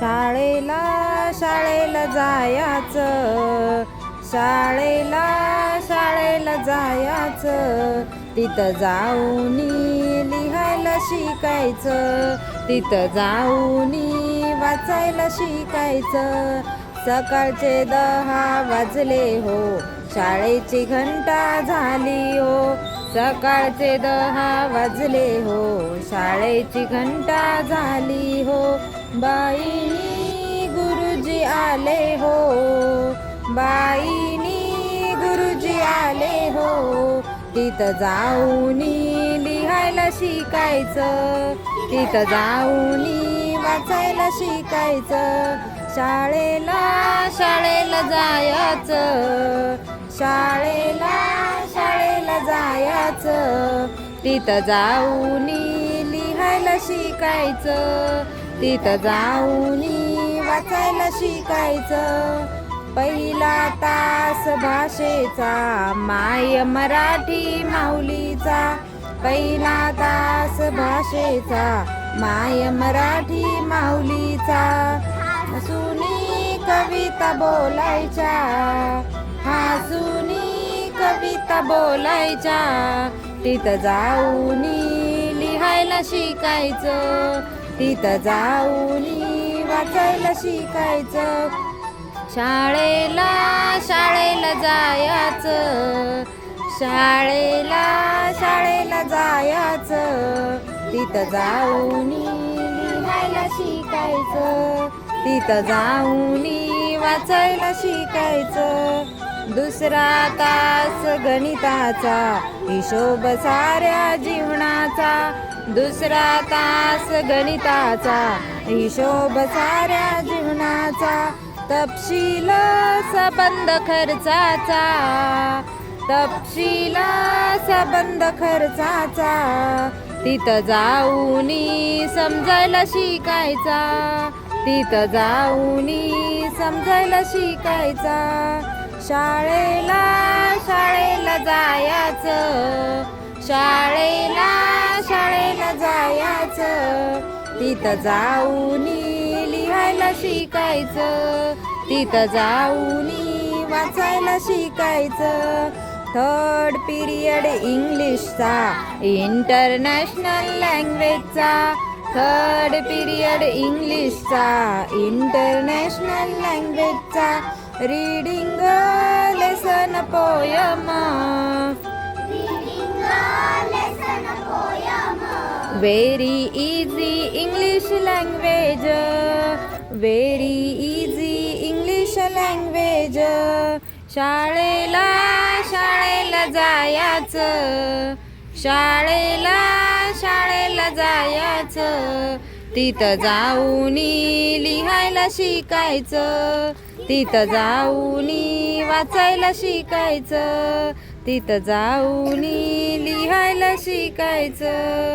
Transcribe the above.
शाळेला शाळेला जायचं. शाळेला शाळेला जायचं. तिथं जाऊन लिहायला शिकायचं. तिथं जाऊन वाचायला शिकायचं. सकाळचे दहा वाजले हो. शाळेची घंटा झाली हो. सकाळचे दहा वाजले हो. शाळेची घंटा झाली हो. बाईनी गुरुजी आले हो. बाईनी गुरुजी आले हो. तिथं जाऊन लिहायला शिकायचं. तिथं जाऊन वाचायला शिकायचं. शाळेला शाळेला जायचं. शाळेला शाळेला जायचं तिथं जाऊन लिहायला शिकायचं. तिथं जाऊन वाचायला शिकायचं. पहिला तास भाषेचा माय मराठी माऊलीचा. पहिला तास भाषेचा माय मराठी माऊलीचा. हसूनी कविता बोलायच्या हसूनी आता बोलायच्या तिथं जाऊन लिहायला शिकायचं. तिथं जाऊन वाचायला शिकायचं. शाळेला शाळेला जायचं. शाळेला शाळेला जायचं. तिथं जाऊन लिहायला शिकायचं. तिथं जाऊन वाचायला शिकायचं. दुसरा तास गणिताचा हिशोब साऱ्या जीवनाचा. दुसरा तास गणिताचा हिशोब साऱ्या जीवनाचा. तपशील सबंध खर्चाचा. तपशील सबंध खर्चाचा. तिथं जाऊन समजायला शिकायचा. तिथं जाऊन समजायला शिकायचा. शाळेला शाळेला जायचं. शाळेला शाळेला जायचं. तिथं जाऊन लिहायला शिकायचं. तिथं जाऊन वाचायला शिकायचं. थर्ड पिरियड इंग्लिशचा इंटरनॅशनल लँग्वेजचा थर्ड पिरियड इंग्लिशचा international लँग्वेजचा reading lesson poem very easy English language very easy English language शाळेला शाळेला जायचं शाळेला शाळेला जायचं. तिथं जाऊन लिहायला शिकायचं. तिथं जाऊन वाचायला शिकायचं. तिथं जाऊन लिहायला शिकायचं.